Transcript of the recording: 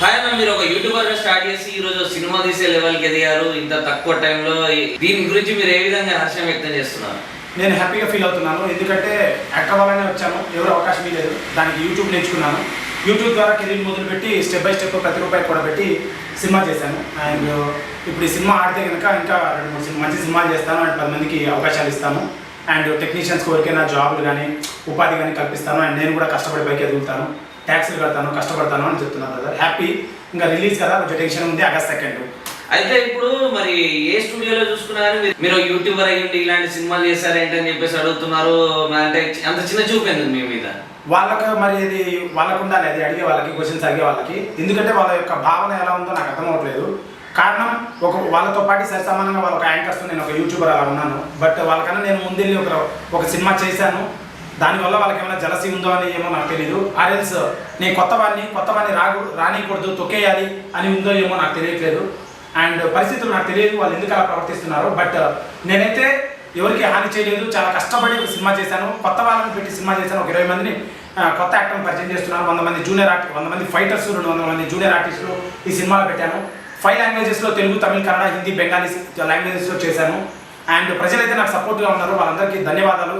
Hi మీరు ఒక యూట్యూబర్గా start చేసి ఈ రోజు సినిమా తీసే లెవెల్కి ఎదిగారు. ఇంత తక్కువ టైంలో దీని గురించి మీరు ఏ విధంగా హర్షం వ్యక్తం చేస్తున్నారు? నేను హ్యాపీగా ఫీల్ అవుతున్నాను. ఎందుకంటే ఎక్కవాలనే వచ్చాను. ఎవరు అవకాశం లేదు దానికి యూట్యూబ్ నేర్చుకున్నాను. యూట్యూబ్ ద్వారా కెరీర్ మొదలుపెట్టి స్టెప్ బై స్టెప్ ప్రతి రూపాయి కూడా పెట్టి సినిమా చేశాను. అండ్ ఇప్పుడు ఈ సినిమా ఆడితే కనుక ఇంకా రెండు మూడు సినిమా మంచి సినిమాలు చేస్తాను. అండ్ పది మందికి అవకాశాలు ఇస్తాను. అండ్ టెక్నీషియన్స్ ఎవరికైనా జాబులు కానీ ఉపాధి కానీ కల్పిస్తాను. అండ్ నేను కూడా కష్టపడి పైకి ఎదుగుతాను. ట్యాక్స్లు కడతాను కష్టపడతాను అని చెప్తున్నాను బ్రదర్ హ్యాపీ ఇంకా రిలీజ్ కదా కొంచెం టెన్షన్ ఉంది ఆగస్ట్ సెకండ్ అయితే ఇప్పుడు మరి ఏ స్టూడియోలో చూసుకున్నా కానీ మీరు- యూట్యూబర్ అయ్యి ఇలాంటి సినిమాలు చేశారేంటి అని చెప్పేసి అడుగుతున్నారు. అంటే అంత చిన్న చూపు ఎందుకు మీ మీద? వాళ్ళకు మరి ఇది వాళ్ళకు ఉండాలి అది అడిగే వాళ్ళకి క్వశ్చన్స్ అడిగే వాళ్ళకి. ఎందుకంటే వాళ్ళ యొక్క భావన ఎలా ఉందో నాకు అర్థం అవ్వట్లేదు. కారణం ఒక వాళ్ళతో పాటు సరి సమానంగా వాళ్ళ ఒక యాంకర్స్ నేను ఒక యూట్యూబర్ అలా ఉన్నాను. బట్ వాళ్ళకన్నా నేను ముందెళ్ళి ఒక ఒక సినిమా చేశాను. దానివల్ల వాళ్ళకి ఏమైనా జలసి ఉందో అని ఏమో నాకు తెలియదు ఆర్ఎల్స్ నేను కొత్త వాడిని కొత్త వాడిని రాకు రానియకూడదు తొక్కేయాలి అని ఉందో ఏమో నాకు తెలియట్లేదు. అండ్ పరిస్థితులు నాకు తెలియదు వాళ్ళు ఎందుకు అలా ప్రవర్తిస్తున్నారు. బట్ నేనైతే ఎవరికి హాని చేయలేదు చాలా కష్టపడి సినిమా చేశాను. కొత్త వాళ్ళని పెట్టి సినిమా చేశాను. ఒక ఇరవై మందిని కొత్త యాక్టర్ని పరిచయం చేస్తున్నాను. వంద మంది జూనియర్ ఆర్టి వంద మంది ఫైటర్స్ రెండు వందల మంది జూనియర్ ఆర్టిస్టులు ఈ సినిమాలో పెట్టాను. ఫైవ్ లాంగ్వేజెస్లో తెలుగు తమిళ కన్నడ హిందీ బెంగాలీ లాంగ్వేజెస్లో చేశాను. అండ్ ప్రజలైతే నాకు సపోర్ట్గా ఉన్నారు. వాళ్ళందరికీ ధన్యవాదాలు.